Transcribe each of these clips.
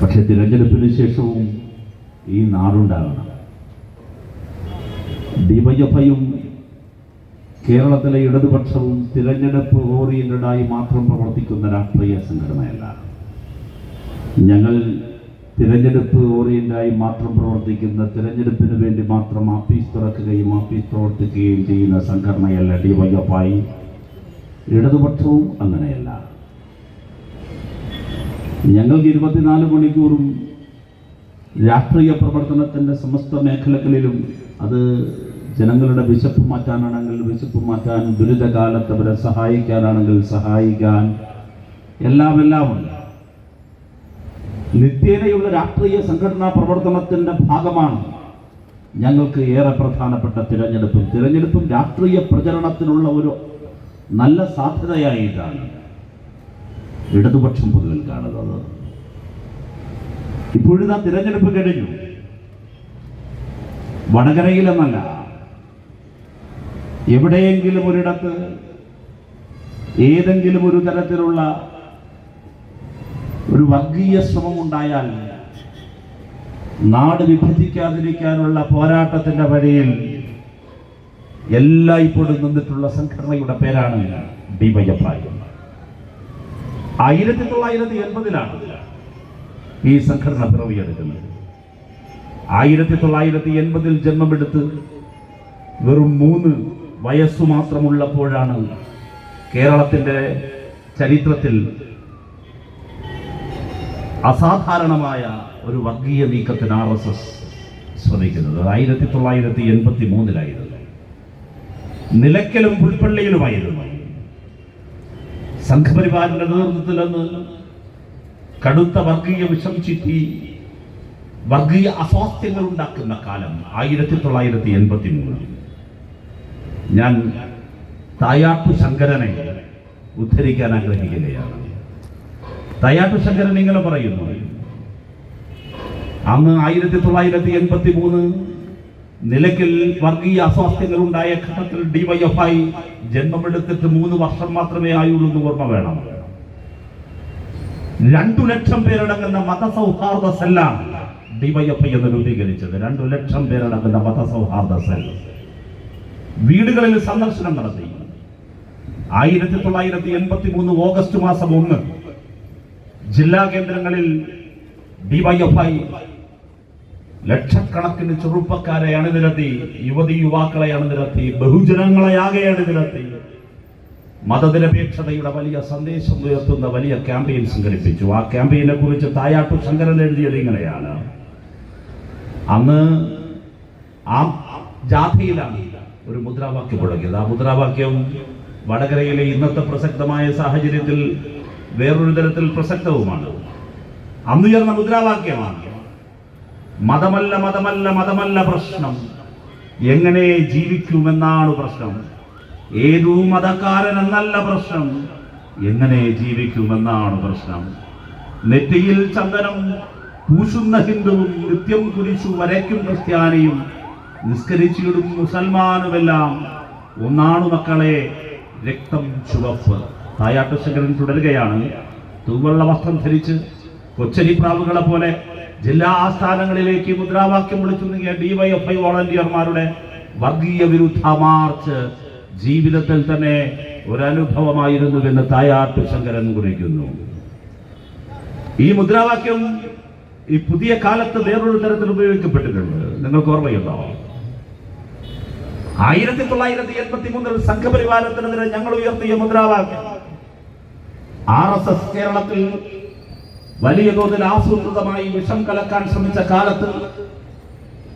പക്ഷെ തിരഞ്ഞെടുപ്പിന് ശേഷവും ഈ നാടുണ്ടാകണം. ഡിവൈഎഫ്ഐയും കേരളത്തിലെ ഇടതുപക്ഷവും തിരഞ്ഞെടുപ്പ് ഓറിയന്റഡായി മാത്രം പ്രവർത്തിക്കുന്ന രാഷ്ട്രീയ സംഘടനയല്ല. ഞങ്ങൾ തിരഞ്ഞെടുപ്പ് ഓറിയന്റായി മാത്രം പ്രവർത്തിക്കുന്ന തിരഞ്ഞെടുപ്പിന് വേണ്ടി മാത്രം ആഫീസ് തുറക്കുകയും ആഫീസ് പ്രവർത്തിക്കുകയും ചെയ്യുന്ന സംഘടനയല്ല ഡിവൈഎഫ്ഐ. ഇടതുപക്ഷവും അങ്ങനെയല്ല. ഞങ്ങൾക്ക് ഇരുപത്തിനാല് മണിക്കൂറും രാഷ്ട്രീയ പ്രവർത്തനത്തിന്റെ സമസ്ത മേഖലകളിലും അത് ജനങ്ങളുടെ വിശപ്പ് മാറ്റാനാണെങ്കിൽ വിശപ്പ് മാറ്റാൻ ദുരിതകാലത്ത് അവരെ സഹായിക്കാനാണെങ്കിൽ സഹായിക്കാൻ എല്ലാം എല്ലാം നിത്യേനയുള്ള രാഷ്ട്രീയ സംഘടനാ പ്രവർത്തനത്തിന്റെ ഭാഗമാണ് ഞങ്ങൾക്ക് ഏറെ പ്രധാനപ്പെട്ട തിരഞ്ഞെടുപ്പും. തിരഞ്ഞെടുപ്പും രാഷ്ട്രീയ പ്രചരണത്തിനുള്ള ഒരു നല്ല സാധ്യതയായിട്ടാണ് ഇടതുപക്ഷം പൊതുവിൽ കാണുന്നത്. ഇപ്പോഴിതാ തിരഞ്ഞെടുപ്പ് കഴിഞ്ഞു. വടകരയിലെന്നല്ല എവിടെയെങ്കിലും ഒരിടത്ത് ഏതെങ്കിലും ഒരു തരത്തിലുള്ള ഒരു വർഗീയ ശ്രമം ഉണ്ടായാൽ നാട് വിഭജിക്കാതിരിക്കാനുള്ള പോരാട്ടത്തിന്റെ വഴിയിൽ എല്ലായ്പ്പോഴും നിന്നിട്ടുള്ള സംഘടനയുടെ പേരാണ് ഡിവൈഎഫ്ഐ ആയിരത്തി തൊള്ളായിരത്തി എൺപതിലാണ് ഈ സംഘടന പിറവിയെടുക്കുന്നത്. ആയിരത്തി തൊള്ളായിരത്തി എൺപതിൽ ജന്മമെടുത്ത് വെറും മൂന്ന് വയസ്സു മാത്രമുള്ളപ്പോഴാണ് കേരളത്തിന്റെ ചരിത്രത്തിൽ അസാധാരണമായ ഒരു വർഗീയ നീക്കത്തിന് ആർ എസ് എസ് ശ്രമിക്കുന്നത്. ആയിരത്തി തൊള്ളായിരത്തി എൺപത്തി മൂന്നിലായിരുന്നു നിലയ്ക്കലും പുൽപ്പള്ളിയിലുമായിരുന്നു. സംഘപരിവാറിന്റെ നേതൃത്വത്തിൽ അന്ന് കടുത്ത വർഗീയ വിഷം ചിറ്റി വർഗീയ അസ്വാസ്ഥ്യങ്ങൾ ഉണ്ടാക്കുന്ന കാലം ആയിരത്തി തൊള്ളായിരത്തി എൺപത്തി മൂന്ന് ഞാൻ തായാട്ടു ശങ്കരനെ ഉദ്ധരിക്കാൻ ആഗ്രഹിക്കുകയാണ്. തയ്യാട്ടു ശങ്കരൻ ഇങ്ങനെ പറയുന്നു. അന്ന് ആയിരത്തി തൊള്ളായിരത്തി എൺപത്തി മൂന്ന് നിലയ്ക്കൽ വർഗീയ അസ്വാസ്ഥ്യങ്ങൾ ഉണ്ടായ ഘട്ടത്തിൽ ഡിവൈഎഫ്ഐ ജന്മമെടുത്തിട്ട് മൂന്ന് വർഷം മാത്രമേ ആയുള്ളൂ എന്ന് ഓർമ്മ വേണം. രണ്ടു ലക്ഷം പേരടങ്ങുന്ന മതസൗഹാർദ്ദ സെല്ലാണ് ഡിവൈഎഫ്ഐ എന്ന് രൂപീകരിച്ചത്. രണ്ടു ലക്ഷം പേരടങ്ങുന്ന മതസൗഹാർദ്ദ സെൽ. വീടുകളിൽ സന്ദർശനം നടത്തി. ആയിരത്തി തൊള്ളായിരത്തി എൺപത്തി മൂന്ന് ഓഗസ്റ്റ് മാസം ഒന്ന് ജില്ലാ കേന്ദ്രങ്ങളിൽ ഡിവൈഎഫ്ഐ ലക്ഷക്കണക്കിന് ചെറുപ്പക്കാരെ അണിനിരത്തി യുവതി യുവാക്കളെ അണിനിരത്തി ബഹുജനങ്ങളെ ആകെ അണിനിരത്തി മതനിരപേക്ഷതയുടെ വലിയ സന്ദേശം ഉയർത്തുന്ന വലിയ ക്യാമ്പയിൻ സംഘടിപ്പിച്ചു. ആ ക്യാമ്പയിനെ കുറിച്ച് തായാട്ടു ശങ്കരൻ എഴുതിയത് ഇങ്ങനെയാണ്. അന്ന് ആ ജാഥയിലാണ് ഒരു മുദ്രാവാക്യം മുഴങ്ങിയത് ആ മുദ്രാവാക്യം വടകരയിലെ ഇന്നത്തെ പ്രസക്തമായ സാഹചര്യത്തിൽ വേറൊരു തരത്തിൽ പ്രസക്തവുമാണ്. അന്നുയർന്ന മുദ്രാവാക്യമാണ്. മതമല്ല മതമല്ല മതമല്ല പ്രശ്നം. എങ്ങനെ ജീവിക്കുമെന്നാണ് പ്രശ്നം. ഏതു മതക്കാരനെന്നല്ല പ്രശ്നം. എങ്ങനെ ജീവിക്കുമെന്നാണ് പ്രശ്നം. നെറ്റിയിൽ ചന്ദനം പൂശുന്ന ഹിന്ദുവും നിത്യം കുരിശു വരയ്ക്കും ക്രിസ്ത്യാനിയും നിസ്കരിച്ചിടും മുസൽമാനുമെല്ലാം. ഒന്നാണ് മക്കളെ രക്തം ചുവപ്പ്. തായാട്ടശങ്കരൻ തുടരുകയാണ്. തൂവള്ള വസ്ത്രം ധരിച്ച് കൊച്ചരി പ്രാവുകളെ പോലെ ജില്ലാ ആസ്ഥാനങ്ങളിലേക്ക് മുദ്രാവാക്യം വിളിച്ചു നീങ്ങിയ ഡിവൈഎഫ്ഐ വോളണ്ടിയർമാരുടെ വർഗീയ വിരുദ്ധ മാർച്ച് ജീവിതത്തിൽ തന്നെ ഒരനുഭവമായിരുന്നുവെന്ന് തായാട്ടു ശങ്കരൻ കുറിക്കുന്നു. ഈ മുദ്രാവാക്യം ഈ പുതിയ കാലത്ത് വേറൊരു തരത്തിൽ ഉപയോഗിക്കപ്പെട്ടിട്ടുണ്ട്. നിങ്ങൾക്ക് ഓർമ്മയുണ്ടോ? ആയിരത്തി തൊള്ളായിരത്തി എൺപത്തി മൂന്നിൽ സംഘപരിവാരത്തിനെതിരെ ഞങ്ങൾ ഉയർത്തിയ മുദ്രാവാക്യം. ആർ എസ് എസ് കേരളത്തിൽ വലിയ തോതിൽ ആസൂത്രിതമായി വിഷം കലക്കാൻ ശ്രമിച്ച കാലത്ത്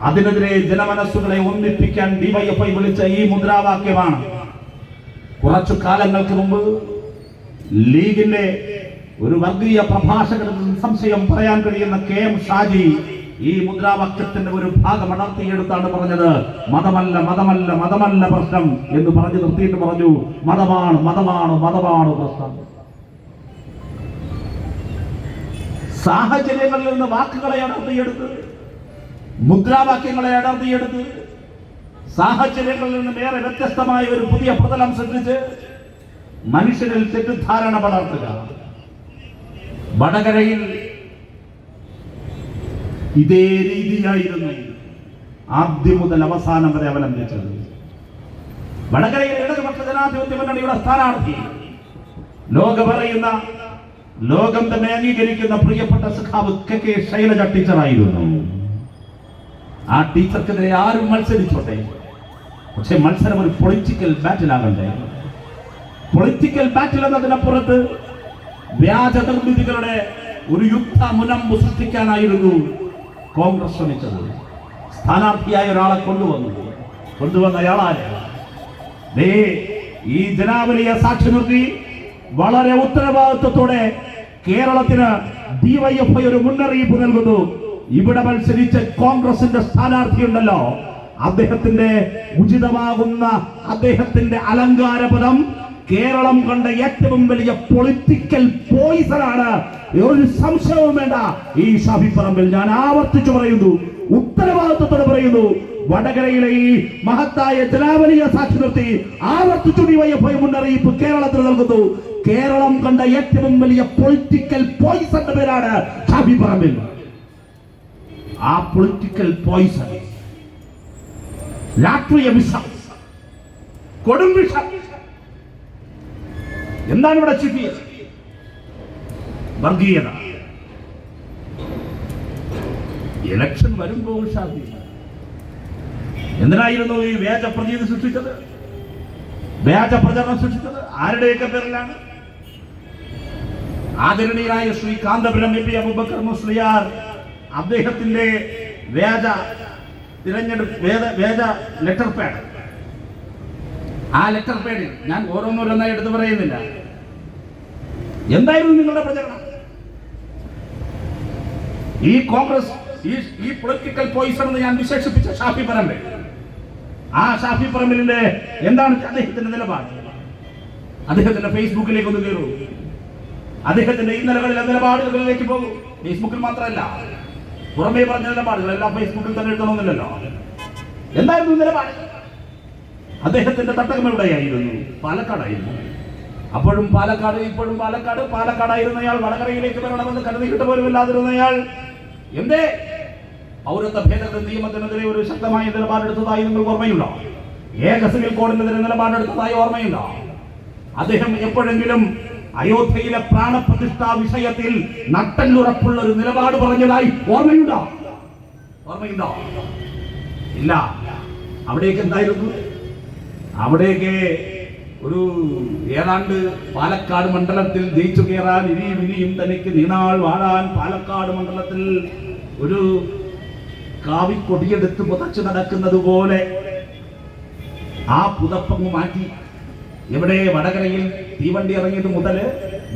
അതിനെതിരെ ജനമനസ്സുകളെ ഒന്നിപ്പിക്കാൻ ഡിവൈഎഫ്ഐ വിളിച്ച ഈ മുദ്രാവാക്യമാണ്. കുറച്ചു കാലങ്ങൾക്ക് മുമ്പ് ലീഗിന്റെ ഒരു വർഗീയ പ്രഭാഷകന് സംശയം പറയാൻ കഴിയുന്ന കെ എം ഷാജി ഈ മുദ്രാവാക്യത്തിന്റെ ഒരു ഭാഗം അടർത്തിയെടുത്താണ് പറഞ്ഞത്. മതമല്ല മതമല്ല മതമല്ല പ്രശ്നം എന്ന് പറഞ്ഞു നിർത്തിയിട്ട് പറഞ്ഞു. മതമാണ് മതമാണ് മതമാണ് പ്രശ്നം. സാഹചര്യങ്ങളിൽ നിന്ന് വാക്കുകളെ അടർത്തിയെടുത്ത് മുദ്രാവാക്യങ്ങളെ അടർത്തിയെടുത്ത് സാഹചര്യങ്ങളിൽ നിന്ന് വേറെ വ്യത്യസ്തമായ ഒരു പുതിയ പ്രതലം സൃഷ്ടിച്ച് മനുഷ്യരിൽ തെറ്റിദ്ധാരണ പടർത്തുക. വടകരയിൽ ഇതേ രീതിയായിരുന്നു ആദ്യം മുതൽ അവസാനം വരെ അവലംബിച്ചത്. വടകരയിൽ ഇടതുപക്ഷ ജനാധിപത്യ മുന്നണിയുടെ സ്ഥാനാർത്ഥി ലോക പറയുന്ന ലോകം തന്നെ അംഗീകരിക്കുന്ന പ്രിയപ്പെട്ട സഖാവ് കെ കെ ശൈലജ ടീച്ചറായിരുന്നു. ആ ടീച്ചർക്കെതിരെ ആരും മത്സരിച്ചോട്ടെ. പക്ഷെ മത്സരം ഒരു പൊളിറ്റിക്കൽ ബാറ്റിലാകണ്ടേ പൊളിറ്റിക്കൽ ബാറ്റിൽ എന്നതിനപ്പുറത്ത് വ്യാജ നിർമ്മിതികളുടെ ഒരു യുദ്ധ മുനമ്പ് സൃഷ്ടിക്കാനായിരുന്നു കോൺഗ്രസ് ശ്രമിച്ചത്. സ്ഥാനാർത്ഥിയായ ഒരാളെ കൊണ്ടുവന്നു. കൊണ്ടുവന്ന അയാളാരെ ഈ ജനാവലിയെ സാക്ഷി നിർത്തി വളരെ ഉത്തരവാദിത്വത്തോടെ കേരളത്തിന് ഡിവൈഎഫ്ഐ ഒരു മുന്നറിയിപ്പ് നൽകുന്നു. ഇവിടെ മത്സരിച്ച കോൺഗ്രസിന്റെ സ്ഥാനാർത്ഥി ഉണ്ടല്ലോ അദ്ദേഹത്തിന്റെ ഉചിതമാകുന്ന അദ്ദേഹത്തിന്റെ അലങ്കാര പദം കേരളം കണ്ട ഏറ്റവും വലിയ പൊളിറ്റിക്കൽ പോയിസൺ ആണ് ഒരു സംശയവും വേണ്ട. ഈ ഷാഫി പറമ്പിൽ ഞാൻ ആവർത്തിച്ചു പറയുന്നു. ഉത്തരവാദിത്വത്തോടെ പറയുന്നു. വടകരയിലെ ഈ മഹത്തായ ജനാവലിയ സാക്ഷി നിർത്തി ആവർത്തിച്ചു മുന്നറിയിപ്പ് കേരളത്തിൽ നൽകുന്നു. കേരളം കണ്ട ഏറ്റവും വലിയ പൊളിറ്റിക്കൽ പോയിസൺ പേരാണ് ഹബിബ് പറമ്പിൽ ആ പൊളിറ്റിക്കൽ പോയിസൺ രാഷ്ട്രീയ വിഷം കൊടും വിഷം. എന്താണ് ഇവിടെ ചിട്ടിയത് വർഗീയത. ഇലക്ഷൻ വരുമ്പോൾ എന്തിനായിരുന്നു ഈ വ്യാജ പ്രതീതി സൃഷ്ടിച്ചത്? വ്യാജ പ്രചരണം സൃഷ്ടിച്ചത്? ആരുടെയൊക്കെ പേരിലാണ്? ആദരണീയനായ ശ്രീ കാന്തപുരം എം പി അബുബക്കർ മുസ്ലിയാർ അദ്ദേഹത്തിന്റെ വേദ തിരഞ്ഞെടുപ്പ് വേദ വേദ ലെറ്റർ പാഡ്. ആ ലെറ്റർ പാഡിൽ ഞാൻ ഓരോന്നോരോന്നായി എടുത്തു പറയുന്നില്ല. എന്തായിരുന്നു നിങ്ങളുടെ പ്രചരണം? ഈ കോൺഗ്രസ് ഈ ഈ പൊളിറ്റിക്കൽ പോയിസൺ എന്ന് ഞാൻ വിശേഷിപ്പിച്ച ഷാഫി പറമ്പിൽ. ആ ഷാഫി പറമ്പിലിന്റെ എന്താണ് അദ്ദേഹത്തിന്റെ നിലപാട്? അദ്ദേഹത്തിന്റെ ഫേസ്ബുക്കിലേക്ക് ഒന്ന് കയറൂ. അദ്ദേഹത്തിന്റെ ഇന്നലകളിലെ നിലപാടുകളിലേക്ക് പോകും. ഫേസ്ബുക്കിൽ മാത്രമല്ല. പുറമേ പറഞ്ഞ നിലപാടുകൾ എല്ലാം ഫേസ്ബുക്കിൽ തന്നെ എഴുതണമെന്നില്ലല്ലോ. എന്തായിരുന്നു നിലപാട്? അദ്ദേഹത്തിന്റെ തട്ടകം എവിടെയായിരുന്നു? പാലക്കാടായിരുന്നു. അപ്പോഴും പാലക്കാട് ഇപ്പോഴും പാലക്കാട്. പാലക്കാടായിരുന്നയാൾ വടകരയിലേക്ക് വരണമെന്ന് കരുതിയിട്ട് പോലും ഇല്ലാതിരുന്നയാൾ എന്തേ? പൗരത്വ ഭേദഗതി നിയമത്തിനെതിരെ ഒരു ശക്തമായ നിലപാടെടുത്തതായി നിങ്ങൾക്ക് ഓർമ്മയുണ്ടോ? ഏക സിവിൽ കോഡിനെതിരെ നിലപാടെടുത്തതായി ഓർമ്മയുണ്ടോ? അദ്ദേഹം എപ്പോഴെങ്കിലും അയോധ്യയിലെ പ്രാണപ്രതിഷ്ഠാ വിഷയത്തിൽ നട്ടല്ലുറപ്പുള്ള ഒരു നിലപാട് പറഞ്ഞതായി ഓർമ്മയുണ്ടോ? ഓർമ്മയുണ്ടോ? ഇല്ല. അവിടേക്ക് എന്തായിരുന്നു? അവിടേക്ക് ഒരു ഏതാണ്ട് പാലക്കാട് മണ്ഡലത്തിൽ ജയിച്ചു കയറാൻ ഇനിയും ഇനിയും തനിക്ക് നീണാൾ വാഴാൻ പാലക്കാട് മണ്ഡലത്തിൽ ഒരു കാവി കാവിക്കൊടിയെടുത്ത് പുതച്ചു നടക്കുന്നത് പോലെ ആ പുതപ്പങ്ങ് മാറ്റി. ഇവിടെ വടകരയിൽ തീവണ്ടി ഇറങ്ങിയത് മുതൽ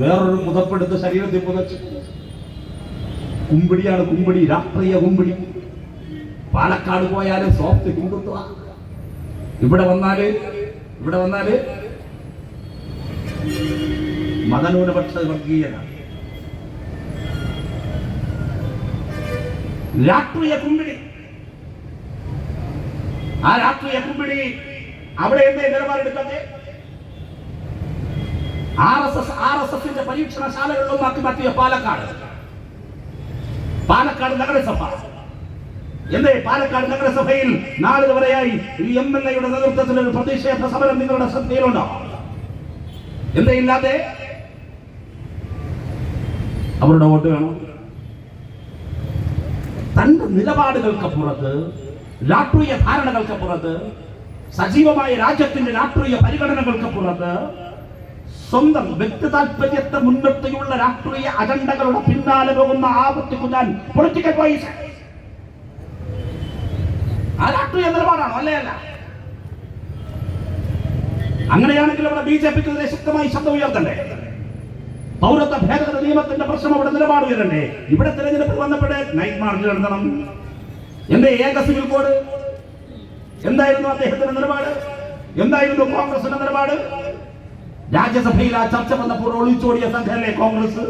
വേറൊരു പുതപ്പെടുത്ത് ശരീരത്തിൽ പുതച്ചു. കുമ്പിടിയാണ് കുമ്പിടി രാഷ്ട്രീയ കുമ്പിടി. പാലക്കാട് പോയാൽ സോഫ്റ്റ് ഹിന്ദുത്വ. ഇവിടെ വന്നാൽ ഇവിടെ വന്നാൽ മതന്യൂനപക്ഷ വർഗീയത. രാഷ്ട്രീയ കുമ്പിടി. ആ രാഷ്ട്രീയ കുമ്പിടി അവിടെ എന്തേ നിലപാടെടുക്കാതെ R S S R S എസിന്റെ പരീക്ഷണശാലകളിലൊന്നാക്കി മാറ്റിയ പാലക്കാട്. പാലക്കാട് നഗരസഭ. എന്തേ? പാലക്കാട് നഗരസഭയിൽ നാളിതുവരെയായി ഈ എം എൽ എയുടെ നേതൃത്വത്തിൽ ഒരു പ്രതിഷേധ സമരം നിങ്ങളുടെ ശ്രദ്ധയിലുണ്ടോ? എന്തേ ഇല്ലാതെ? അവരുടെ വോട്ട് വേണം. തന്റെ നിലപാടുകൾക്കപ്പുറത്ത് രാഷ്ട്രീയ ധാരണകൾക്കപ്പുറത്ത് സജീവമായ രാജ്യത്തിന്റെ രാഷ്ട്രീയ പരിഗണനകൾക്കപ്പുറത്ത് സ്വന്തം വ്യക്തി താല്പര്യത്തെ മുൻനിർത്തിയുള്ള രാഷ്ട്രീയ അജണ്ടകളുടെ പിന്നാലെ പോകുന്ന ആപത്ത് കുഞ്ഞാൻ പൊളിറ്റിക്കൽ പോയിസ് ആ രാഷ്ട്രീയ നിലപാടാണോ? അല്ലേ അല്ല. അങ്ങനെയാണെങ്കിൽ അവിടെ ബി ജെ പിക്കെതിരെ ശക്തമായി ശബ്ദം ഉയർത്തണ്ടേ? പൗരത്വ ഭേദഗതി നിയമത്തിന്റെ പ്രശ്നം അവിടെ നിലപാട് ഉയരണ്ടേ? ഇവിടെ തിരഞ്ഞെടുപ്പ് വന്നപ്പോഴേ നൈറ്റ് മാർച്ച് നടത്തണം എന്റെ ഏക സിവിൽ കോഡ്. എന്തായിരുന്നു അദ്ദേഹത്തിന്റെ നിലപാട്? എന്തായിരുന്നു കോൺഗ്രസിന്റെ നിലപാട്? രാജ്യസഭയിൽ ആ ചർച്ച വന്നപ്പോൾ ഒളിച്ചോടിയ സംഘമല്ലേ കോൺഗ്രസ്?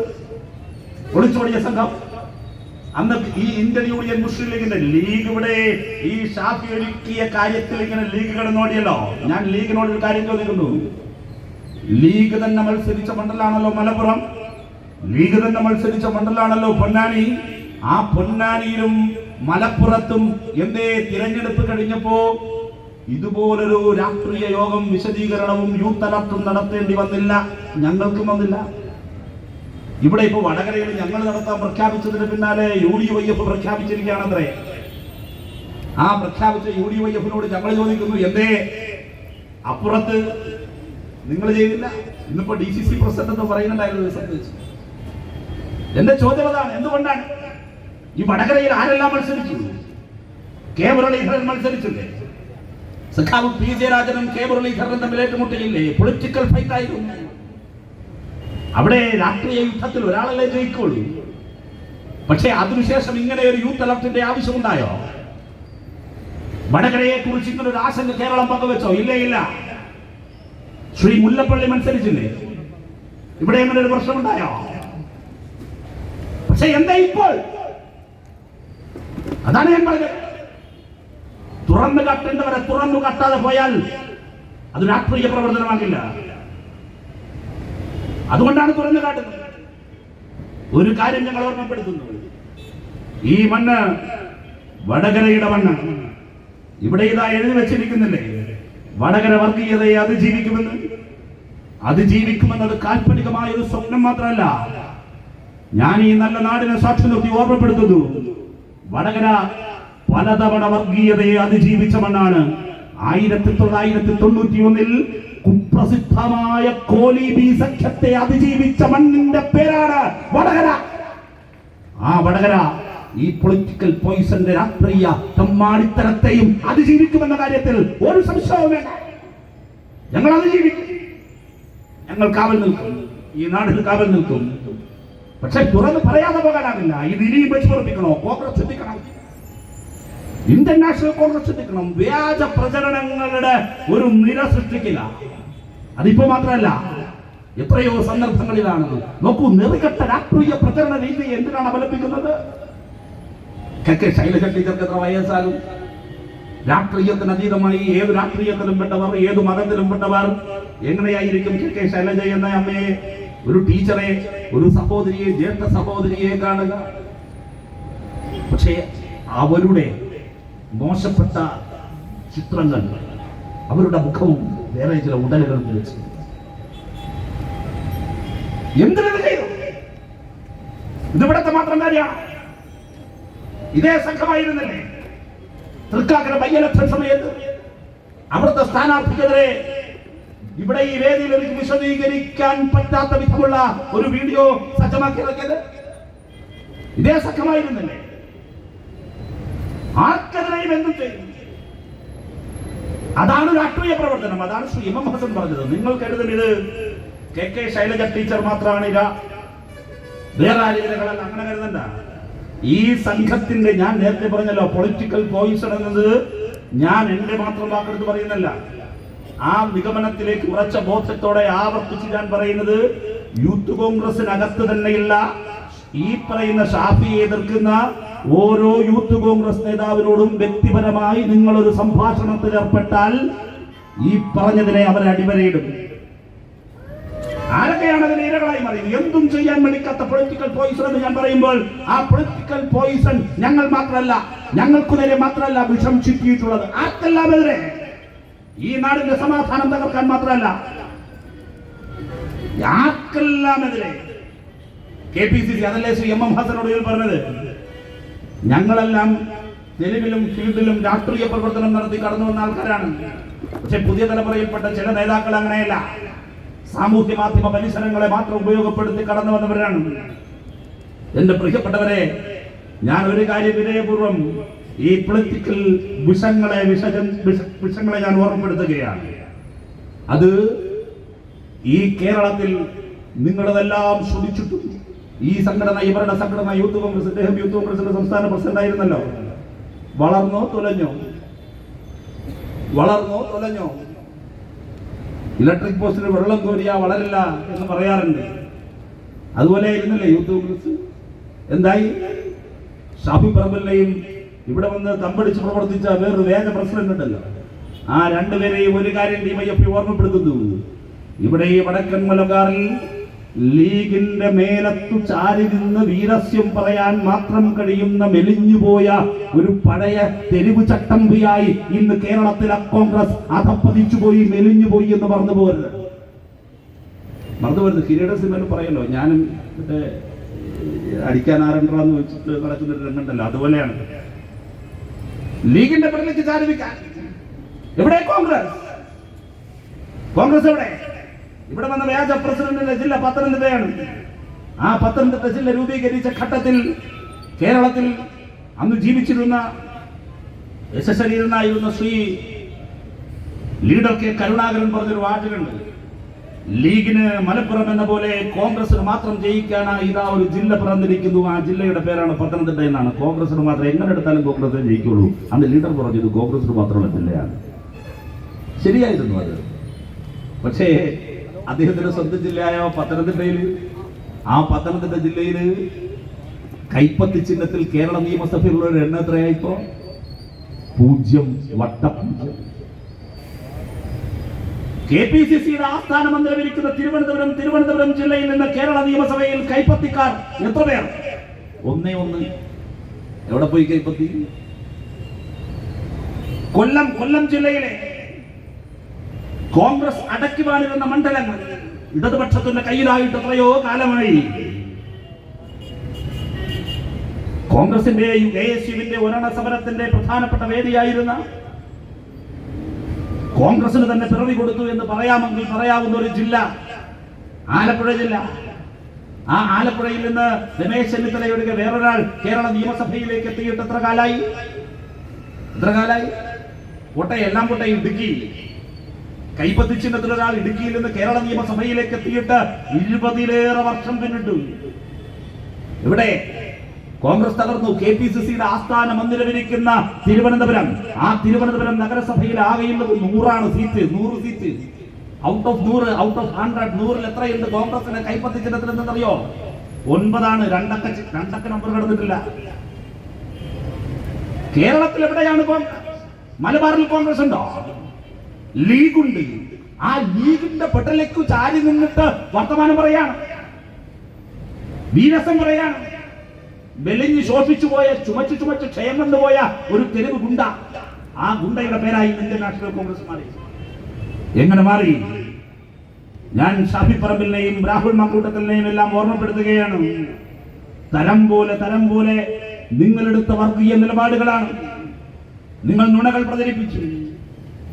ഒളിച്ചോടിയ സംഘം? അന്ന് ഈ ഇന്ത്യൻ യൂണിയൻ മുസ്ലിം ലീഗിന്റെ ലീഗ് ഇവിടെ ഈ ഷാഫി ഒരുക്കിയ കാര്യത്തിൽ ഇങ്ങനെ ലീഗ് കിടന്നോടിയല്ലോ. ഞാൻ ലീഗിനോട് ഒരു കാര്യം ചോദിക്കുന്നു. ലീഗ് തന്നെ മത്സരിച്ച മണ്ഡലാണല്ലോ മലപ്പുറം. ലീഗ് തന്നെ മത്സരിച്ച മണ്ഡലാണല്ലോ പൊന്നാനി. ആ പൊന്നാനിയിലും മലപ്പുറത്തും എന്തേ തിരഞ്ഞെടുപ്പ് കഴിഞ്ഞപ്പോ ഇതുപോലൊരു രാഷ്ട്രീയ യോഗം വിശദീകരണവും യൂത്ത് അലർട്ടും നടത്തേണ്ടി വന്നില്ല. ഞങ്ങൾക്കും വന്നില്ല. ഇവിടെ ഇപ്പൊ വടകരയിൽ ഞങ്ങൾ നടത്താൻ പ്രഖ്യാപിച്ചതിന് പിന്നാലെ യു ഡി വൈ എഫ് പ്രഖ്യാപിച്ചിരിക്കുകയാണത്രേ. ആ പ്രഖ്യാപിച്ച യു ഡി വൈ എഫിനോട് ഞങ്ങൾ ചോദിക്കുന്നു എന്തേ? അപ്പുറത്ത് നിങ്ങൾ ചെയ്തില്ല? ഇന്നിപ്പോ ഡി സി സി പ്രസിഡന്റ് എന്ന് പറയുന്നുണ്ടായിരുന്നു സംബന്ധിച്ച്. എന്റെ ചോദ്യം അതാണ് എന്തുകൊണ്ടാണ്? ഈ വടകരയിൽ ആരെല്ലാം മത്സരിച്ചു? കെ മുരളീധരൻ മത്സരിച്ചില്ലേ? സഖാവ് പി ജയരാജനും കെ മുരളീധരനും തമ്മിൽ ഏറ്റുമുട്ടിയില്ലേ പൊളിറ്റിക്കൽ ഫൈറ്റ് ആയിരുന്നു. അവിടെ രാഷ്ട്രീയ യുദ്ധത്തിൽ ഒരാളല്ലേ ജയിക്കുള്ളൂ. പക്ഷേ അതിനുശേഷം ഇങ്ങനെ ഒരു യൂത്ത് അലർട്ടിന്റെ ആവശ്യമുണ്ടായോ? വടകരയെ കുറിച്ച് ഇങ്ങനെ ഒരു ആശങ്ക കേരളം പങ്കുവെച്ചോ? ഇല്ലേ ഇല്ല. ശ്രീ മുല്ലപ്പള്ളി മത്സരിച്ചില്ലേ? ഇവിടെ അങ്ങനെ ഒരു പ്രശ്നമുണ്ടായോ? പക്ഷെ എന്താ ഇപ്പോൾ? അതാണ് ഞാൻ പറഞ്ഞത്. തുറന്നു കട്ടേണ്ടവരെ തുറന്നു കട്ടാതെ പോയാൽ അത് രാഷ്ട്രീയ പ്രവർത്തനമാകില്ല. അതുകൊണ്ടാണ് തുറന്നു കാട്ടുന്നത്. ഒരു കാര്യം ഞങ്ങൾ ഓർമ്മപ്പെടുത്തുന്നു. ഈ മണ്ണ് വടകരയുടെ മണ്ണ് ഇവിടെ ഇതാ എഴുതി വെച്ചിരിക്കുന്നില്ലേ? വടകര വർഗീയതയെ അതിജീവിക്കുമെന്ന്. അതിജീവിക്കുമെന്നത് കാൽപ്പനികമായ ഒരു സ്വപ്നം മാത്രമല്ല. ഞാൻ ഈ നല്ല നാടിനെ സാക്ഷി നിർത്തി ഓർമ്മപ്പെടുത്തുന്നു. വടകര പലതവണ വർഗീയതയെ അതിജീവിച്ച മണ്ണാണ്. ആയിരത്തി തൊള്ളായിരത്തി തൊണ്ണൂറ്റി ഒന്നിൽ കുപ്രസിദ്ധമായ കോലീബി സഖ്യത്തെ അതിജീവിച്ച മണ്ണിന്റെ പേരാണ് വടകര. ആ വടകര ഈ പൊളിറ്റിക്കൽ പോയിസന്റെ രാഷ്ട്രീയ തമ്മാടിത്തരത്തെയും അതിജീവിക്കുമെന്ന കാര്യത്തിൽ ഒരു സംശയവും വേണ്ട. ഞങ്ങൾ അതിജീവിക്കും. ഞങ്ങൾ കാവൽ നിൽക്കും. ഈ നാടിൽ കാവൽ നിൽക്കും. പക്ഷെ തുറന്ന് പറയാതെ പോകാനാകില്ല ഇത് ഇനിയും വെച്ച് പറപ്പിക്കണോ കോൺഗ്രസ് ചിന്തിക്കണം. ഇന്ത്യൻ നാഷണൽ കോൺഗ്രസ് ചിന്തിക്കണം വ്യാജ പ്രചരണങ്ങളുടെ ഒരു നിര സൃഷ്ടിക്കില്ല. അതിപ്പോ മാത്രമല്ല എത്രയോ സന്ദർഭങ്ങളിലാണ് നോക്കൂ നെറുകെട്ട രാഷ്ട്രീയ പ്രചരണ രീതി എന്തിനാണ് അവലംബിക്കുന്നത്? കെ ശൈലജ ടീച്ചർക്ക് എത്ര വയസ്സാകും? രാഷ്ട്രീയത്തിന് അതീതമായി ഏത് രാഷ്ട്രീയത്തിലും പെട്ടവർ ഏത് മതത്തിലും പെട്ടവർ? എങ്ങനെയായിരിക്കും കെ കെ ശൈലജ എന്ന അമ്മയെ ഒരു ടീച്ചറെ ഒരു സഹോദരിയെ ജ്യേഷ്ഠ സഹോദരിയെ കാണുക? പക്ഷേ അവരുടെ മോശപ്പെട്ട ചിത്രങ്ങൾ അവരുടെ മുഖവും വേറെ ചില ഉടലുകൾ വെച്ച്. എന്തിനത് ചെയ്തു ഇതിവിടത്തെ മാത്രം കാര്യമാണ് ഇതേ സംഘമായിരുന്നില്ലേ? തൃക്കാക്കര ബയ്യലക്ഷൻ സമയത്ത് അവിടുത്തെ സ്ഥാനാർത്ഥിക്കെതിരെ ഇവിടെ ഈ വേദിയിൽ എനിക്ക് വിശദീകരിക്കാൻ പറ്റാത്ത വിധമുള്ള ഒരു വീഡിയോ സജ്ജമാക്കി ഇറക്കിയത് ഇതേ സംഘമായിരുന്നില്ലേ? ചെയ്യും അതാണ് രാഷ്ട്രീയ പ്രവർത്തനം അതാണ് ശ്രീ എം എം ഹസൻ പറഞ്ഞത്. നിങ്ങൾ കരുതുന്നത് ഇത് കെ കെ ശൈലജ ടീച്ചർ മാത്രമാണ് ഇര വേറെ ആലോചനകളല്ല അങ്ങനെ കരുതണ്ട. ഈ സംഘത്തിന്റെ ഞാൻ നേരത്തെ പറഞ്ഞല്ലോ പൊളിറ്റിക്കൽ പോയിസൺ എന്നത് ഞാൻ എന്റെ മാത്രം വാക്കെടുത്ത് പറയുന്നല്ല ആ നിഗമനത്തിലേക്ക് ഉറച്ച ബോധത്തോടെ ആവർത്തിച്ച് ഞാൻ പറയുന്നത് യൂത്ത് കോൺഗ്രസിനകത്ത് തന്നെയുള്ള ഈ പറയുന്ന ഷാഫിയെ എതിർക്കുന്ന ഓരോ യൂത്ത് കോൺഗ്രസ് നേതാവിനോടും വ്യക്തിപരമായി നിങ്ങൾ ഒരു സംഭാഷണത്തിൽ ഏർപ്പെട്ടാൽ ഈ പറഞ്ഞതിനെ അവർ അടിവരയിടും. ആരൊക്കെയാണ് അതിന് ഇരകളായി മാറിയത്? എന്തും ചെയ്യാൻ മടിക്കാത്ത പൊളിറ്റിക്കൽ പോയിസൺ എന്ന് ഞാൻ പറയുമ്പോൾ ആ പൊളിറ്റിക്കൽ പോയിസൺ ഞങ്ങൾ മാത്രമല്ല ഞങ്ങൾക്ക് നേരെ മാത്രമല്ല വിഷം ചുറ്റിയിട്ടുള്ളത്. ആർക്കെല്ലാം എതിരെ? ഈ നാടിന്റെ സമാധാനം തകർക്കാൻ മാത്രമല്ല. ആർക്കെല്ലാം എതിരെ? കെ പി സി സി അതല്ലേ ശ്രീ എം എം ഹസനോട് പറഞ്ഞത്? ഞങ്ങളെല്ലാം തെരുവിലും ഫീൽഡിലും രാഷ്ട്രീയ പ്രവർത്തനം നടത്തി കടന്നു വന്ന ആൾക്കാരാണ്. പക്ഷെ പുതിയ തലമുറയിൽപ്പെട്ട ചില നേതാക്കൾ അങ്ങനെയല്ല. സാമൂഹ്യ മാധ്യമ പരിസരങ്ങളെ മാത്രം ഉപയോഗപ്പെടുത്തി കടന്നു വന്നവരാണ്. എന്റെ പ്രിയപ്പെട്ടവരെ ഞാൻ ഒരു കാര്യം വിനയപൂർവം ഈ പൊളിറ്റിക്കൽ വിഷങ്ങളെ വിഷജൻ വിഷങ്ങളെ ഞാൻ ഓർമ്മപ്പെടുത്തുകയാണ്. അത് ഈ കേരളത്തിൽ നിങ്ങളതെല്ലാം ശ്രമിച്ചിട്ടും ഈ സംഘടന ഇവരുടെ സംഘടന യൂത്ത് കോൺഗ്രസ് അദ്ദേഹം യൂത്ത് കോൺഗ്രസിന്റെ സംസ്ഥാന പ്രസിഡന്റ് ആയിരുന്നല്ലോ വളർന്നോ തുലഞ്ഞോ? വളർന്നോ തുലഞ്ഞോ? ഇലക്ട്രിക് പോസ്റ്റിൽ വെള്ളം കോരിയ വളരില്ല എന്ന് പറയാറുണ്ട്. അതുപോലെ ആയിരുന്നല്ലേ യൂത്ത് കോൺഗ്രസ് എന്തായി? ഷാഫി പറമ്പലിനെയും ഇവിടെ വന്ന് തമ്പടിച്ച് പ്രവർത്തിച്ച വേറൊരു വേദ പ്രസിഡന്റ് ഉണ്ടല്ലോ. ആ രണ്ടുപേരെയും ഒരു കാര്യം ഡിവൈഎഫ്ഐ ഓർമ്മപ്പെടുത്തുന്നു. ഇവിടെ ഈ വടക്കൻ മലബാറിൽ ലീഗിന്റെ മേലത്തു ചാരി നിന്ന് വീരസ്യം പറയാൻ മാത്രം കഴിയുന്ന മെലിഞ്ഞുപോയ ഒരു പഴയ തെരുവ് ചട്ടമ്പിയായി ഇന്ന് കേരളത്തിലെ കോൺഗ്രസ് അധപ്പതിച്ചുപോയി മെലിഞ്ഞുപോയി എന്ന് പറഞ്ഞു പോരുത് മറന്നു പോരുത് കിരീട സിനിമയിൽ പറയല്ലോ ഞാനും മറ്റേ അടിക്കാൻ ആരണ്ടെന്ന് വെച്ചിട്ട് നടക്കുന്ന ഒരു രംഗമുണ്ടല്ലോ അതുപോലെയാണ്. ലീഗിന്റെ പിറകിലേക്ക് ചാരിപ്പിക്കാൻ എവിടെ കോൺഗ്രസ്? കോൺഗ്രസ് എവിടെ? ഇവിടെ വന്ന വ്യാജ പ്രസിഡന്റിന്റെ ജില്ല പത്തനംതിട്ടയാണ്. ആ പത്തനംതിട്ട ജില്ല രൂപീകരിച്ച ഘട്ടത്തിൽ കേരളത്തിൽ അന്ന് ജീവിച്ചിരുന്ന യശശരീരനായിരുന്ന ശ്രീ ലീഡർ കെ കരുണാകരൻ പറഞ്ഞൊരു വാചകമുണ്ട്. ലീഗിന് മലപ്പുറം എന്ന പോലെ കോൺഗ്രസിന് മാത്രം ജയിക്കാണ് ഇതാ ഒരു ജില്ല പിറന്നിരിക്കുന്നു. ആ ജില്ലയുടെ പേരാണ് പത്തനംതിട്ട എന്നാണ്. കോൺഗ്രസിന് മാത്രം എങ്ങനെ എടുത്താലും കോൺഗ്രസ് ജയിക്കുള്ളൂ. അന്ന് ലീഡർ പറഞ്ഞത് കോൺഗ്രസിന് മാത്രമുള്ള ജില്ലയാണ്. ശരിയായിരുന്നു അത്. പക്ഷേ അദ്ദേഹത്തിന്റെ സ്വന്തം ജില്ലയായ പത്തനംതിട്ടയിൽ ആ പത്തനംതിട്ട ജില്ലയിൽ കൈപ്പത്തി ചിഹ്നത്തിൽ കേരള നിയമസഭയിലുള്ള ഒരു എണ്ണം എത്രയായിപ്പോ പൂജ്യം വട്ടപൂജ്യം കെ പി സി സിയുടെ ആസ്ഥാന മന്ദിരമിരിക്കുന്ന തിരുവനന്തപുരം തിരുവനന്തപുരം ജില്ലയിൽ നിന്ന് കേരള നിയമസഭയിൽ കൈപ്പത്തിക്കാർ എത്ര പേർ? ഒന്നേ ഒന്ന്. എവിടെ പോയി കൈപ്പത്തി? കൊല്ലം കൊല്ലം ജില്ലയിലെ കോൺഗ്രസ് അടക്കി വാണിരുന്ന മണ്ഡലങ്ങൾ ഇടതുപക്ഷത്തിന്റെ കയ്യിലായിട്ട് എത്രയോ കാലമായി. കോൺഗ്രസിന്റെയും കെ എസ് യുവിന്റെ ഒരണ സമരത്തിന്റെ പ്രധാനപ്പെട്ട വേദിയായിരുന്ന കോൺഗ്രസിന് തന്നെ പിറവി കൊടുത്തു എന്ന് പറയാമെങ്കിൽ പറയാവുന്ന ഒരു ജില്ല ആലപ്പുഴ ജില്ല. ആ ആലപ്പുഴയിൽ നിന്ന് രമേശ് ചെന്നിത്തലയൊഴികെ വേറൊരാൾ കേരള നിയമസഭയിലേക്ക് എത്തിയിട്ട് എത്ര കാലായി? എത്ര കാലായി? കോട്ടയം എല്ലാം കോട്ടയം ഇടുക്കി. കൈപ്പത്തി ചിഹ്നത്തിൽ ഒരാൾ ഇടുക്കിയിൽ നിന്ന് കേരള നിയമസഭയിലേക്ക് എത്തിയിട്ട് ഇരുപതിലേറെ വർഷം പിന്നിട്ടു. ഇവിടെ കോൺഗ്രസ് തകർന്നു. കെ പി സി സിയുടെ ആസ്ഥാന മന്ദിരമിരിക്കുന്ന തിരുവനന്തപുരം. ആ തിരുവനന്തപുരം നഗരസഭയിൽ ആകെയുള്ളത് നൂറാണ് സീറ്റ് നൂറ് സീറ്റ്. ഔട്ട് ഓഫ് നൂറ് ഔട്ട് ഓഫ് ഹൺഡ്രഡ് നൂറിൽ എത്രയുണ്ട് കോൺഗ്രസിന്റെ കൈപ്പത്തി ചിഹ്നത്തിൽ എന്തെന്നറിയോ ഒൻപതാണ്. രണ്ടക്ക രണ്ടക്ക നമ്പർ കിടന്നിട്ടില്ല. കേരളത്തിൽ എവിടെയാണ് മലബാറിൽ കോൺഗ്രസ് ഉണ്ടോ? ലീഗുണ്ട് ആ ലീഗിന്റെ പെട്ടലേക്ക് ചാരി നിന്നിട്ട് വർത്തമാനം പറയാണ്. വീരസം പറയാണ്. മെലിഞ്ഞ് ശോഷിച്ചു പോയ ചുമച്ച് ചുമച്ച് ക്ഷയം കൊണ്ടുപോയ ഒരു തെരുവ് ഗുണ്ട. ആ ഗുണ്ടയുടെ പേരായി ഇന്ത്യൻ നാഷണൽ കോൺഗ്രസ് മാറി. എങ്ങനെ മാറി? ഞാൻ ഷാഫി പറമ്പിലിനെയും രാഹുൽ മക്കൂട്ടത്തിനെയും എല്ലാം ഓർമ്മപ്പെടുത്തുകയാണ്. തരം പോലെ തരം പോലെ നിങ്ങളെടുത്ത വർഗീയ നിലപാടുകളാണ്. നിങ്ങൾ നുണകൾ പ്രചരിപ്പിച്ചു.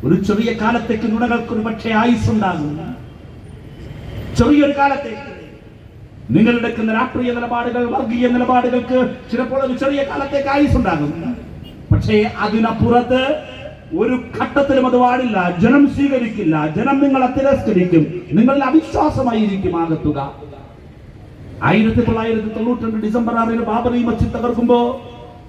ഒരു ചെറിയ കാലത്തേക്ക് നുണകൾക്ക് ഒരു പക്ഷേ ആയുസ്സുണ്ടാകും. ചെറിയൊരു കാലത്തേക്ക് നിങ്ങൾ എടുക്കുന്ന രാഷ്ട്രീയ നിലപാടുകൾ വർഗീയ നിലപാടുകൾക്ക് ചിലപ്പോൾ ഒരു ചെറിയ കാലത്തേക്ക് ആയുസ്സുണ്ടാകും. പക്ഷേ അതിനപ്പുറത്ത് ഒരു ഘട്ടത്തിലും അത് പാടില്ല ജനം സ്വീകരിക്കില്ല ജനം നിങ്ങളെ തിരസ്കരിക്കും നിങ്ങളുടെ അവിശ്വാസമായിരിക്കും ആകത്തുക. ആയിരത്തി തൊള്ളായിരത്തി തൊണ്ണൂറ്റി രണ്ട് ഡിസംബർ ആറിന് ബാബറി മസ്ജിദ് തകർക്കുമ്പോ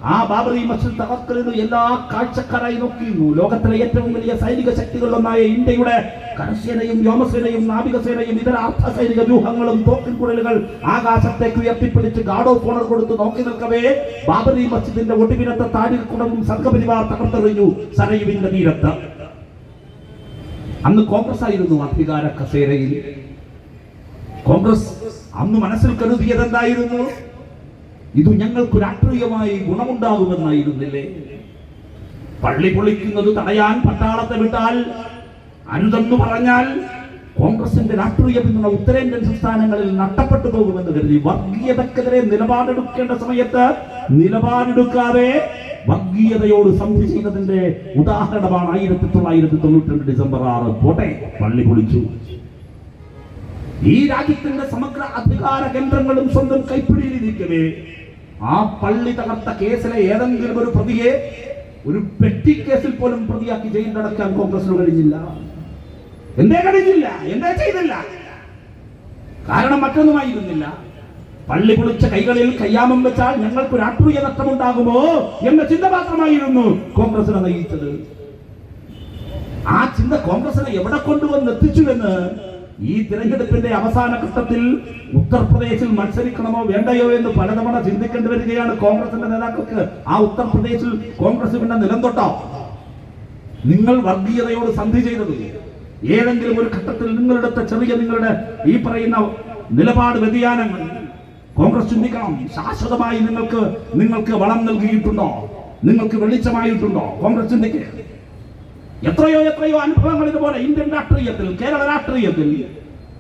ആ ബാബറി മസ്ജിദ് തകർക്കലിന് എല്ലാ കാഴ്ചക്കാരായി നോക്കിയിരുന്നു. ലോകത്തിലെ ഏറ്റവും വലിയ സൈനിക ശക്തികളിലൊന്നായ ഇന്ത്യയുടെ കരസേനയും വ്യോമസേനയും നാവികസേനയും ഇതര അർദ്ധ സൈനിക വ്യൂഹങ്ങളും തോക്കിൻകുഴലുകൾ ആകാശത്തേക്ക് ഉയർത്തിപ്പിടിച്ച് ഗാർഡ് ഓഫ് ഓണർ കൊടുത്ത് നോക്കി നിൽക്കവേ ബാബറി മസ്ജിദിന്റെ ഒടുവിനത്തെ കുടവും സംഘപരിവാർ തകർത്തെറിഞ്ഞു സരയുവിന്റെ തീരത്ത്. അന്ന് കോൺഗ്രസ് ആയിരുന്നു അധികാര കസേരയിൽ. കോൺഗ്രസ് അന്ന് മനസ്സിൽ കരുതിയത് എന്തായിരുന്നു ഇത് ഞങ്ങൾക്ക് രാഷ്ട്രീയമായി ഗുണമുണ്ടാകുമെന്നായിരുന്നില്ലേ? പള്ളി പൊളിക്കുന്നത് തടയാൻ പട്ടാളത്തെ വിട്ടാൽ അരുതെന്ന് പറഞ്ഞാൽ കോൺഗ്രസിന്റെ രാഷ്ട്രീയ പിന്തുണ ഉത്തരേന്ത്യൻ സംസ്ഥാനങ്ങളിൽ നഷ്ടപ്പെട്ടു പോകുമെന്ന് കരുതി വർഗീയതക്കെതിരെ നിലപാടെടുക്കേണ്ട സമയത്ത് നിലപാടെടുക്കാതെ വർഗീയതയോട് സന്ധി ചെയ്യുന്നതിന്റെ ഉദാഹരണമാണ് ആയിരത്തി തൊള്ളായിരത്തി തൊണ്ണൂറ്റി രണ്ട് ഡിസംബർ ആറ്. പോട്ടെ പള്ളി പൊളിച്ചു. ഈ രാജ്യത്തിന്റെ സമഗ്ര അധികാര കേന്ദ്രങ്ങളും സ്വന്തം കൈപ്പിടിയിലിരിക്കവേ. ആ പള്ളി തകർത്ത കേസിലെ ഏതെങ്കിലും ഒരു പ്രതിയെ ഒരു പെറ്റി കേസിൽ പോലും പ്രതിയാക്കി ജയിലിലടക്കാൻ കോൺഗ്രസിന് കഴിഞ്ഞില്ല. എന്തേ കഴിഞ്ഞില്ല? എന്തേ ചെയ്തില്ല? കാരണം മറ്റൊന്നുമായിരുന്നില്ല പള്ളി പൊളിച്ച കൈകളിൽ കയ്യാമം വെച്ചാൽ ഞങ്ങൾക്ക് രാഷ്ട്രീയ നഷ്ടമുണ്ടാകുമോ എന്ന ചിന്ത മാത്രമായിരുന്നു കോൺഗ്രസിനെ നയിച്ചത്. ആ ചിന്ത കോൺഗ്രസിനെ എവിടെ കൊണ്ടുവന്ന് എത്തിച്ചുവെന്ന് ഈ തിരഞ്ഞെടുപ്പിന്റെ അവസാന ഘട്ടത്തിൽ ഉത്തർപ്രദേശിൽ മത്സരിക്കണമോ വേണ്ടയോ എന്ന് പലതവണ ചിന്തിക്കേണ്ടി വരികയാണ് കോൺഗ്രസിന്റെ നേതാക്കൾക്ക്. ആ ഉത്തർപ്രദേശിൽ കോൺഗ്രസ് പിന്നെ നിലം തൊട്ടോ നിങ്ങൾ വർഗീയതയോട് സന്ധി ചെയ്തത് ഏതെങ്കിലും ഒരു ഘട്ടത്തിൽ നിങ്ങളെടുത്ത ചെറിയ നിങ്ങളുടെ ഈ പറയുന്ന നിലപാട് വ്യതിയാനങ്ങൾ കോൺഗ്രസ് ചിന്തിക്കണം. ശാശ്വതമായി നിങ്ങൾക്ക് നിങ്ങൾക്ക് വളം നൽകിയിട്ടുണ്ടോ? നിങ്ങൾക്ക് വെളിച്ചമായിട്ടുണ്ടോ? കോൺഗ്രസ് ചിന്തിക്കുക എത്രയോ എത്രയോ അനുഭവങ്ങൾ ഇതുപോലെ ഇന്ത്യൻ രാഷ്ട്രീയത്തിൽ കേരള രാഷ്ട്രീയത്തിൽ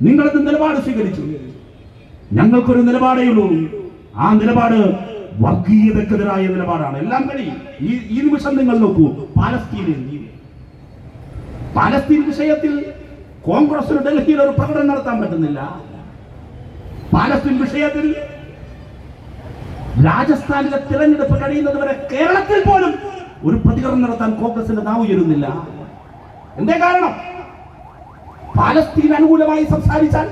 നിങ്ങളത് നിലപാട് സ്വീകരിച്ചു. ഞങ്ങൾക്കൊരു നിലപാടേ ഉള്ളൂ. ആ നിലപാട് വർഗീയതക്കെതിരായ നിലപാടാണ്. എല്ലാം കഴിയും ഈ ഈ നിമിഷം നിങ്ങൾ നോക്കൂ പാലസ്തീനിൽ. പാലസ്തീൻ വിഷയത്തിൽ കോൺഗ്രസിന് ഡൽഹിയിൽ ഒരു പ്രകടനം നടത്താൻ പറ്റുന്നില്ല. പാലസ്തീൻ വിഷയത്തിൽ രാജസ്ഥാനിലെ തിരഞ്ഞെടുപ്പ് കഴിയുന്നത് വരെ കേരളത്തിൽ പോലും ഒരു പ്രതികരണം നടത്താൻ കോൺഗ്രസിന്റെ നാവ് ഉയരുന്നില്ല. എന്തേ കാരണം? പാലസ്തീൻ അനുകൂലമായി സംസാരിച്ചാൽ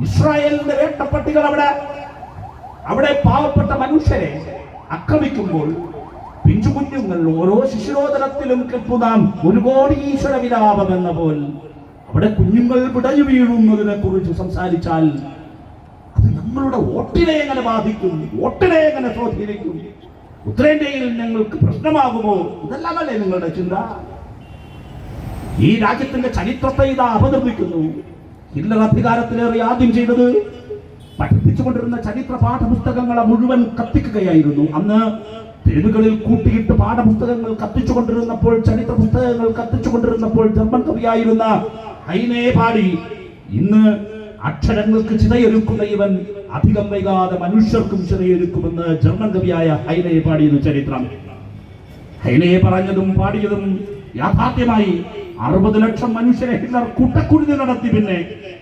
ഇസ്രായേലിന്റെ വേട്ടപ്പട്ടികൾ അവിടെ അവിടെ പാവപ്പെട്ട മനുഷ്യരെ ആക്രമിക്കുമ്പോൾ പിഞ്ചു കുഞ്ഞുങ്ങൾ ഓരോ ശിശുരോധനത്തിലും കിട്ടുന്ന ഒരു കോടി ഈശ്വര വിലാപം എന്ന പോൽ അവിടെ കുഞ്ഞുങ്ങൾ വിടഞ്ഞു വീഴുന്നതിനെ കുറിച്ച് സംസാരിച്ചാൽ അത് നമ്മളുടെ വോട്ടിനെ എങ്ങനെ ബാധിക്കും? വോട്ടിനെ എങ്ങനെ സ്വാധീനിക്കും? ഉത്തരേന്ത്യയിൽ നിങ്ങൾക്ക് പ്രശ്നമാകുമോ? ഇതെല്ലാമല്ലേ നിങ്ങളുടെ ചിന്ത? ഈ രാജ്യത്തിന്റെ ചരിത്രത്തെ ഇത് അപനിർമ്മിക്കുന്നു ഹിറ്റ്ലർ അധികാരത്തിലേറെ ആദ്യം ചെയ്തത് പഠിപ്പിച്ചുകൊണ്ടിരുന്ന ചരിത്ര പാഠപുസ്തകങ്ങളെ മുഴുവൻ കത്തിക്കുകയായിരുന്നു. അന്ന് തെരുവുകളിൽ കൂട്ടിയിട്ട് പാഠപുസ്തകങ്ങൾ കത്തിച്ചുകൊണ്ടിരുന്നപ്പോൾ ചരിത്ര പുസ്തകങ്ങൾ കത്തിച്ചുകൊണ്ടിരുന്നപ്പോൾ ജർമ്മൻ കവിയായിരുന്ന ഹൈനേ പാടി ഇന്ന് അക്ഷരങ്ങൾക്ക് ചിതയൊരുക്കുന്ന ഇവൻ അധികം വൈകാതെ മനുഷ്യർക്കും ചെറിയെടുക്കുമെന്ന് ജർമ്മൻ കവിയായ ഹൈനയെ പാടിയെന്ന് ചരിത്രം. ഹൈനയെ പറഞ്ഞതും പാടിയതും യാഥാർത്ഥ്യമായി അറുപത് ലക്ഷം മനുഷ്യരെ ഹിറ്റ്ലർ കൂട്ടക്കുരുതി നടത്തി പിന്നെ.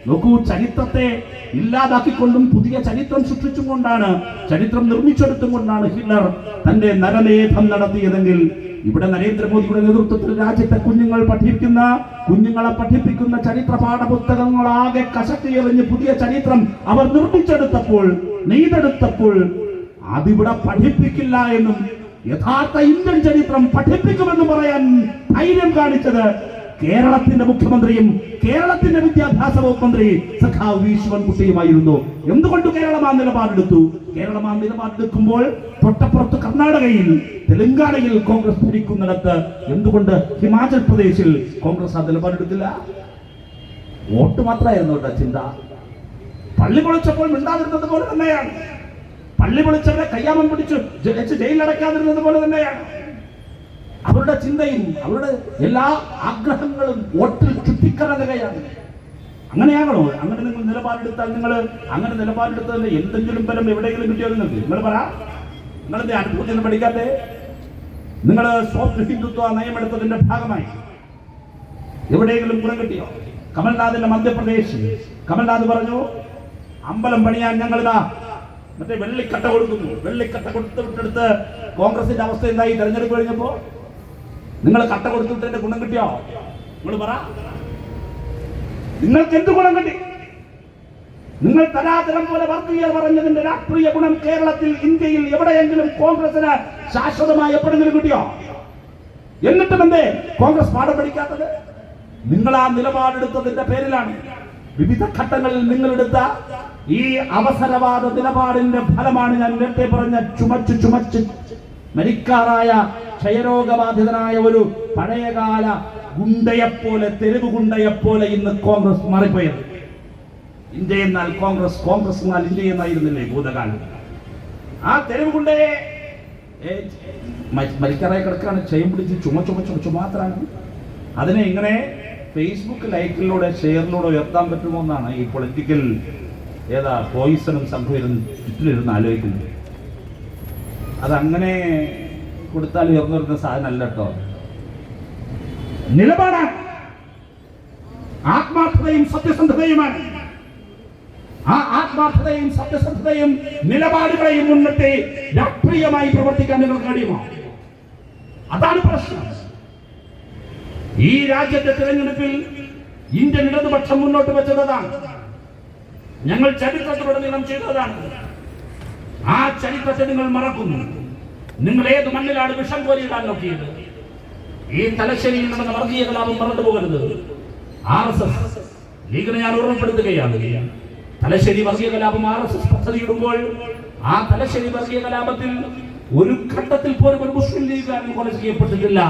നോക്കൂ ചരിത്രത്തെ ഇല്ലാതാക്കിക്കൊണ്ടും പുതിയ ചരിത്രം സൃഷ്ടിച്ചും കൊണ്ടാണ് ചരിത്രം നിർമ്മിച്ചെടുത്തും കൊണ്ടാണ് ഹിറ്റ്ലർ തന്റെ നരലേഖം നടത്തിയതെങ്കിൽ ഇവിടെ നരേന്ദ്രമോദിയുടെ നേതൃത്വത്തിൽ രാജ്യത്തെ കുഞ്ഞുങ്ങൾ പഠിക്കുന്ന കുഞ്ഞുങ്ങളെ പഠിപ്പിക്കുന്ന ചരിത്ര പാഠപുസ്തകങ്ങളാകെ കശക്കി എറിഞ്ഞ് പുതിയ ചരിത്രം അവർ നിർമ്മിച്ചെടുത്തപ്പോൾ നെയ്തെടുത്തപ്പോൾ അതിവിടെ പഠിപ്പിക്കില്ല എന്നും യഥാർത്ഥ ഇന്ത്യൻ ചരിത്രം പഠിപ്പിക്കുമെന്ന് പറയാൻ ധൈര്യം കാണിച്ചത് കേരളത്തിന്റെ മുഖ്യമന്ത്രിയും കേരളത്തിന്റെ വിദ്യാഭ്യാസ വകുപ്പ് മന്ത്രി സഖാവ് വി കുട്ടിയുമായിരുന്നു എന്തുകൊണ്ട് കേരളം ആ നിലപാടെടുത്തു? കേരളം ആ നിലപാടെടുക്കുമ്പോൾ തൊട്ടപ്പുറത്ത് കർണാടകയിൽ തെലങ്കാനയിൽ കോൺഗ്രസ് ഭരിക്കുന്നിടത്ത് എന്തുകൊണ്ട് ഹിമാചൽ പ്രദേശിൽ കോൺഗ്രസ് ആ നിലപാടെടുത്തില്ല? വോട്ട് മാത്രമായിരുന്നു കേട്ടോ ചിന്ത. പള്ളി പൊളിച്ചപ്പോൾ മിണ്ടാതിരുന്നത് പോലെ തന്നെയാണ്. പള്ളി പൊളിച്ചവരെ കയ്യാമം പിടിച്ചു ജയിലിലടക്കാതിരുന്നത് പോലെ തന്നെയാണ്. അവരുടെ ചിന്തയിൽ അവരുടെ എല്ലാ ആഗ്രഹങ്ങളും ഓട്ടിൽ ചുറ്റിക്കറങ്ങുകയാണ്. അങ്ങനെയാകണോ അങ്ങനെ നിങ്ങൾ നിലപാടെടുത്താൽ നിങ്ങൾ അങ്ങനെ നിലപാടെടുത്തതിന് എന്തെങ്കിലും ഫലം എവിടെയെങ്കിലും കിട്ടിയോ നിങ്ങൾക്ക്? നിങ്ങൾ പറ. നിങ്ങളുടെ അനുഭവത്തിൽ നിന്ന് പഠിക്കാത്തെ? നിങ്ങൾ സോഫ്റ്റ് ഹിന്ദുത്വ നയമെടുത്തതിന്റെ ഭാഗമായി. എവിടെയെങ്കിലും ഗുണം കിട്ടിയോ? കമൽനാഥിന്റെ മധ്യപ്രദേശ്. കമൽനാഥ് പറഞ്ഞു അമ്പലം പണിയാൻ ഞങ്ങളിതാ. മറ്റേ വെള്ളിക്കട്ട കൊടുക്കുന്നു. വെള്ളിക്കട്ട കൊടുത്ത് വിട്ടെടുത്ത് കോൺഗ്രസിന്റെ അവസ്ഥ എന്തായി? തെരഞ്ഞെടുപ്പ് കഴിഞ്ഞപ്പോ നിങ്ങൾ കട്ട കൊടുത്തിട്ട് എന്റെ ഗുണം കിട്ടിയോ? നിങ്ങൾ പറ. നിങ്ങൾക്ക് എന്ത് ഗുണം കിട്ടി? നിങ്ങൾ തരാതരം പോലെ വർഗീയ പറഞ്ഞതിന്റെ രാഷ്ട്രീയ ഗുണം കേരളത്തിൽ ഇന്ത്യയിൽ എവിടെയെങ്കിലും കോൺഗ്രസിന് ശാശ്വതമായി എപ്പോഴെങ്കിലും കിട്ടിയോ? എന്നിട്ടും എന്തേ? കോൺഗ്രസ് പാഠം പഠിക്കാത്തത്? നിങ്ങൾ ആ നിലപാടെടുത്തതിന്റെ പേരിലാണ് വിവിധ ഘട്ടങ്ങളിൽ നിങ്ങളെടുത്ത ഈ അവസരവാദ നിലപാടിന്റെ ഫലമാണ് ഞാൻ നേരത്തെ പറഞ്ഞ ചുമച്ചു ചുമച്ച് മരിക്കാറായ ക്ഷയരോഗബാധിതനായ ഒരു പഴയകാല ഗുണ്ടയെപ്പോലെ തെരുവ് ഗുണ്ടയെപ്പോലെ ഇന്ന് കോൺഗ്രസ് മാറിപ്പോയത്. ഇന്ത്യ എന്നാൽ കോൺഗ്രസ് കോൺഗ്രസ് എന്നാൽ ഇന്ത്യ എന്നായിരുന്നില്ലേ ഭൂതകാലം? ആ തെരുവ് ഗുണ്ടയെ മരിക്കറായി കിടക്കാണ് ചെയ്യും പിടിച്ച് ചുമ ചുമ ചുമ ചുമാത്രാണ് അതിനെ ഇങ്ങനെ ഫേസ്ബുക്ക് ലൈക്കിലൂടെ ഷെയറിലൂടെ ഉയർത്താൻ പറ്റുമോ എന്നാണ് ഈ പൊളിറ്റിക്കൽ ഏതാ പോയിസണും സംഭവം ചുറ്റിലിരുന്ന് ആലോചിക്കുന്നത്. അതങ്ങനെ കൊടുത്താൽ ഉയർന്നു വരുന്ന സാധനമല്ല കേട്ടോ. നിലപാടാണ്. ആത്മാർത്ഥതയും സത്യസന്ധതയുമാണ്. ആ ആത്മാർത്ഥതയും സത്യസന്ധതയും നിലപാടുകളെയും മുന്നിട്ട് രാഷ്ട്രീയമായി പ്രവർത്തിക്കാൻ നിങ്ങൾക്ക് കഴിയുമോ? അതാണ് പ്രശ്നം. ഈ രാജ്യത്തെ തിരഞ്ഞെടുപ്പിൽ ഇന്ത്യൻ ഇടതുപക്ഷം മുന്നോട്ട് വെച്ചതാണ് ഞങ്ങൾ ചരിത്രത്തിലുടനീളം ചെയ്തതാണ്. ആ ചരിത്രത്തെ നിങ്ങൾ മറക്കുന്നു. നിങ്ങൾ ഏത് മണ്ണിലാണ് വിഷം കോരിയിടാൻ നോക്കിയത്? ഈ തലശ്ശേരിയിൽ നടന്ന വർഗീയ കലാപം മറന്നു പോകരുത്. ആർ എസ് എസ് ലീഗിനെ ഞാൻ ഓർമ്മപ്പെടുത്തുകയാണ്. തലശ്ശേരി വർഗീയ കലാപം ആർ എസ് എസ് പദ്ധതിയിടുമ്പോൾ ആ തലശ്ശേരി വർഗീയ കലാപത്തിൽ ഒരു ഘട്ടത്തിൽ പോലും ഒരു മുസ്ലിം ലീഗുകാരൻ കൊല ചെയ്യപ്പെട്ടിട്ടില്ല.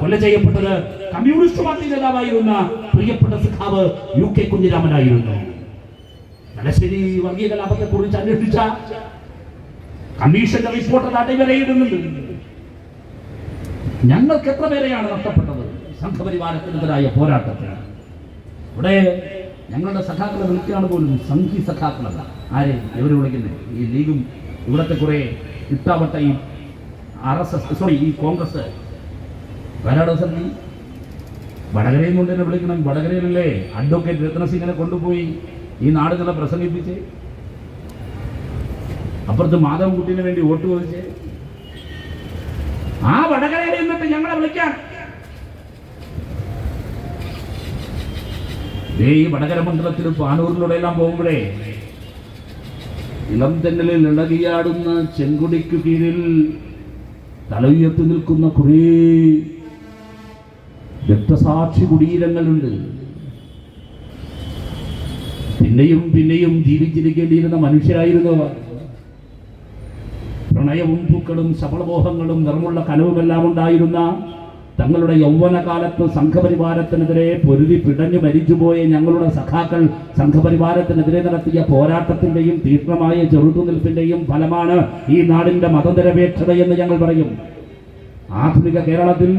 കൊല ചെയ്യപ്പെട്ടത് കമ്മ്യൂണിസ്റ്റ് പാർട്ടി നേതാവായിരുന്ന പ്രിയപ്പെട്ട സിഖാവ് യു കെ കുഞ്ഞിരാമനായിരുന്നു. തലശ്ശേരി വർഗീയ കലാപത്തെ കുറിച്ച് അന്വേഷിച്ച കമ്മീഷന്റെ റിപ്പോർട്ട് അടിവരയിടുന്നുണ്ട് ഞങ്ങൾക്ക് എത്ര പേരെയാണ് നഷ്ടപ്പെട്ടത്? സംഘപരിവാരത്തിനെതിരായ പോരാട്ടത്തിൽ ഇവിടെ ഞങ്ങളുടെ സഖാക്കളെ വിളിക്കുകയാണ് പോലും സംഘി സഖാക്കളല്ല. ആരെ? എവര് വിളിക്കുന്നത് ഈ ലീഗും ഇവിടുത്തെ കുറെ ഇട്ടാവട്ട ഈ ആർ എസ് എസ് സോറി ഈ കോൺഗ്രസ്. വരാട് സംഘി വടകരയിൽ കൊണ്ട് തന്നെ വിളിക്കണം. വടകരയിലല്ലേ അഡ്വക്കേറ്റ് രത്നസിംഗിനെ കൊണ്ടുപോയി ഈ നാടുകളെ പ്രസംഗിപ്പിച്ച്. അപ്പുറത്ത് മാധവൻകുട്ടിന് വേണ്ടി വോട്ട് ചോദിച്ചേ ആ വടകരയിൽ നിന്നിട്ട് ഞങ്ങളെ വിളിക്കാൻ. ഈ വടകര മണ്ഡലത്തിൽ പാനൂരിലൂടെ എല്ലാം പോകുമ്പോഴേ ഇളം തെന്നലിൽ ഇളകിയാടുന്ന ചെങ്കുടിക്കു കീഴിൽ തലയുയർത്തി നിൽക്കുന്ന കുറേ രക്തസാക്ഷി കുടീരങ്ങളുണ്ട്. പിന്നെയും പിന്നെയും ജീവിച്ചിരിക്കേണ്ടിയിരുന്ന മനുഷ്യരായിരുന്നു പ്രണയവും പൂക്കളും ശബളമോഹങ്ങളും നിറമുള്ള കനവുമെല്ലാം ഉണ്ടായിരുന്ന തങ്ങളുടെ യൗവനകാലത്ത് സംഘപരിവാരത്തിനെതിരെ പൊരുതി പിടഞ്ഞു മരിച്ചുപോയ ഞങ്ങളുടെ സഖാക്കൾ സംഘപരിവാരത്തിനെതിരെ നടത്തിയ പോരാട്ടത്തിന്റെയും തീക്ഷ്ണമായ ചെറുത്തുനിൽപ്പിന്റെയും ഫലമാണ് ഈ നാടിന്റെ മതനിരപേക്ഷത എന്ന് ഞങ്ങൾ പറയും. ആധുനിക കേരളത്തിൽ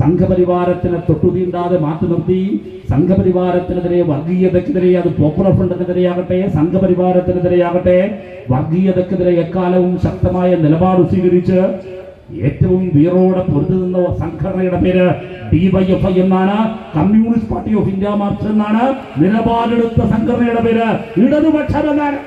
സംഘപരിവാരത്തിനെ തൊട്ടുതീണ്ടാതെ മാറ്റി നിർത്തി. സംഘപരിവാരത്തിനെതിരെ വർഗീയതക്കെതിരെ അത് പോപ്പുലർ ഫ്രണ്ടിനെതിരെയാകട്ടെ സംഘപരിവാരത്തിനെതിരെയാകട്ടെ വർഗീയതക്കെതിരെ എക്കാലവും ശക്തമായ നിലപാട് സ്വീകരിച്ച് ഏറ്റവും വീറോടെ പൊരുതു നിന്ന സംഘടനയുടെ പേര് ഡിവൈഎഫ്ഐ എന്നാണ്. Communist party of India march എന്നാണ്. നിലപാടെടുത്ത സംഘടനയുടെ പേര് ഇടതുപക്ഷം എന്നാണ്